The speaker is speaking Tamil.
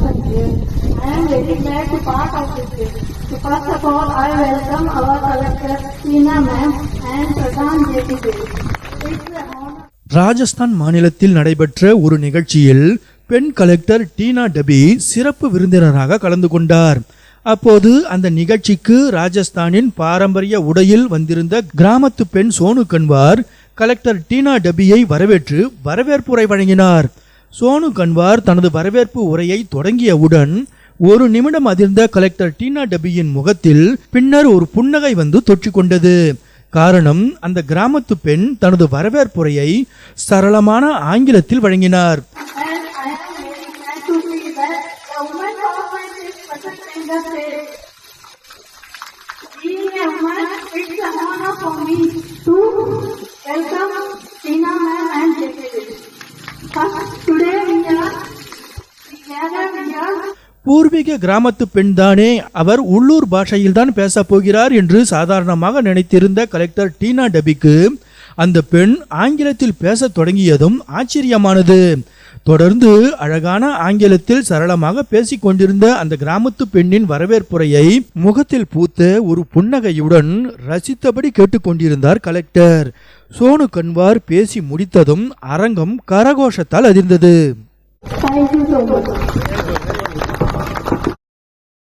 I am very glad to part of this day. So first of all, I welcome our collector, Tina ma'am and Pradhan JP It's honor. Rajasthan மாநிலத்தில் நடைபெற்ற ஒரு நிகழ்ச்சியில் பெண் கலெக்டர் டீனா டபி சிறப்பு விருந்தினராக கலந்து கொண்டார் அப்போது அந்த நிகழ்ச்சிக்கு ராஜஸ்தானின் பாரம்பரிய உடையில் வந்திருந்த கிராமத்து பெண் சோனு கன்வார் கலெக்டர் டீனா டபியை வரவேற்று வரவேற்புரை வழங்கினார் சோனு கன்வார் தனது வரவேற்பு உரையை தொடங்கியவுடன் ஒரு நிமிடம் அதிர்ந்த கலெக்டர் டீனா டபியின் முகத்தில் பின்னர் ஒரு புன்னகை வந்து தொற்றிக்கொண்டது. காரணம் அந்த கிராமத்து பெண் தனது வரவேற்புரையை சரளமான ஆங்கிலத்தில் வழங்கினார். And I பூர்வீக கிராமத்து பெண்தானே அவர் உள்ளூர் பாஷையில்தான் பேசப் போகிறார் என்று சாதாரணமாக நினைத்திருந்த கலெக்டர் டீனா டபிக்கு அந்த பெண் ஆங்கிலத்தில் பேசத் தொடங்கியதும் ஆச்சரியமானது. தொடர்ந்து அழகான ஆங்கிலத்தில் சரளமாக பேசிக் கொண்டிருந்த அந்த கிராமத்து பெண்ணின் வரவேற்புரையை முகத்தில் பூத்த ஒரு புன்னகையுடன் ரசித்தபடி கேட்டுக்கொண்டிருந்தார் கலெக்டர். சோனு கன்வார் பேசி முடித்ததும் அரங்கம் கரகோஷத்தால் அதிர்ந்தது. Thank.